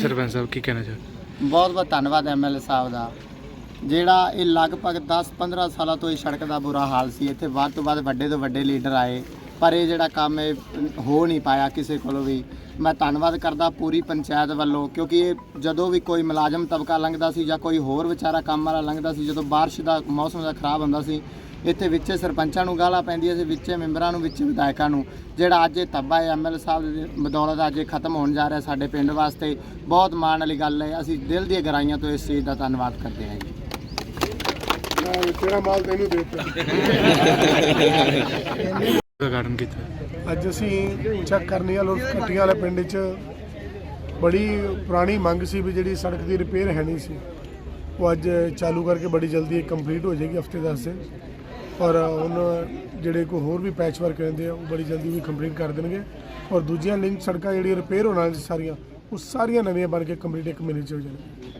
ਸਰਪੰਚ ਸਾਹਿਬ, ਕੀ ਕਹਿਣਾ ਚਾਹੁੰਦੇ ਬਹੁਤ ਬਹੁਤ ਧੰਨਵਾਦ ਐਮਐਲਏ ਸਾਹਿਬ ਦਾ। ਜਿਹੜਾ ਇਹ ਲਗਭਗ 10-15 ਸਾਲਾਂ ਤੋਂ ਇਹ ਸੜਕ ਦਾ ਬੁਰਾ ਹਾਲ ਸੀ, ਇੱਥੇ ਵੱਧ ਤੋਂ ਵੱਧ ਵੱਡੇ ਤੋਂ ਵੱਡੇ ਲੀਡਰ ਆਏ, ਪਰ ਇਹ ਜਿਹੜਾ ਕੰਮ ਇਹ ਹੋ ਨਹੀਂ ਪਾਇਆ ਕਿਸੇ ਕੋਲੋਂ ਵੀ। ਮੈਂ ਧੰਨਵਾਦ ਕਰਦਾ ਪੂਰੀ ਪੰਚਾਇਤ ਵੱਲੋਂ, ਕਿਉਂਕਿ ਇਹ ਜਦੋਂ ਵੀ ਕੋਈ ਮੁਲਾਜ਼ਮ ਤਬਕਾ ਲੰਘਦਾ ਸੀ ਜਾਂ ਕੋਈ ਹੋਰ ਵਿਚਾਰਾ ਕੰਮ ਵਾਲਾ ਲੰਘਦਾ ਸੀ, ਜਦੋਂ ਬਾਰਿਸ਼ ਦਾ ਮੌਸਮ ਦਾ ਖਰਾਬ ਹੁੰਦਾ ਸੀ ਇੱਥੇ ਵਿੱਚੇ ਸਰਪੰਚਾਂ ਨੂੰ ਗਾਲਾਂ ਪੈਂਦੀਆਂ ਸੀ ਵਿੱਚੇ ਮੈਂਬਰਾਂ ਨੂੰ ਵਿੱਚੇ ਵਿਧਾਇਕਾਂ ਨੂੰ। ਜਿਹੜਾ ਅੱਜ ਇਹ ਧੱਬਾ ਹੈ ਐਮਐਲ ਸਾਹਿਬ ਦੀ ਬਦੌਲਤ ਅੱਜ ਇਹ ਖਤਮ ਹੋਣ ਜਾ ਰਿਹਾ ਸਾਡੇ ਪਿੰਡ ਵਾਸਤੇ। ਬਹੁਤ ਮਾਣ ਵਾਲੀ ਗੱਲ ਹੈ। ਅਸੀਂ ਦਿਲ ਦੀਆਂ ਗਹਿਰਾਈਆਂ ਤੋਂ ਇਸ ਚੀਜ਼ ਦਾ ਧੰਨਵਾਦ ਕਰਦੇ ਹਾਂ ਜੀ। ਤੇਰਾ ਮਾਲ ਤੈਨੂੰ ਦੇ ਦਿੱਤਾ। ਉਦਘਾਟਨ ਕੀਤਾ। ਅੱਜ ਅਸੀਂ ਚੈੱਕ ਕਰਨੀ ਆ ਲੋਕ ਕੱਟੀਆਂ ਵਾਲੇ ਪਿੰਡ 'ਚ। ਬੜੀ ਪੁਰਾਣੀ ਮੰਗ ਸੀ ਵੀ ਜਿਹੜੀ ਸੜਕ ਦੀ ਰਿਪੇਅਰ ਹੈ ਨਹੀਂ ਸੀ। ਉਹ ਅੱਜ ਚਾਲੂ ਕਰਕੇ ਬੜੀ ਜਲਦੀ ਕੰਪਲੀਟ ਹੋ ਜਾਏਗੀ ਹਫ਼ਤੇ 10 ਦਿਨ। ਔਰ ਹੁਣ ਜਿਹੜੇ ਕੋ ਹੋਰ ਵੀ ਪੈਚ ਵਰਕ ਰਹਿੰਦੇ ਆ, ਉਹ ਬੜੀ ਜਲਦੀ ਵੀ ਕੰਪਲੀਟ ਕਰ ਦੇਣਗੇ। ਔਰ ਦੂਜੀਆਂ ਲਿੰਕ ਸੜਕਾਂ ਜਿਹੜੀਆਂ ਰਿਪੇਅਰ ਹੋਣ ਵਾਲੀਆਂ ਸੀ ਸਾਰੀਆਂ, ਉਹ ਸਾਰੀਆਂ ਨਵੀਆਂ ਬਣ ਕੇ ਕੰਪਲੀਟ ਇੱਕ ਮਹੀਨੇ 'ਚ ਹੋ ਜਾਣਗੀਆਂ।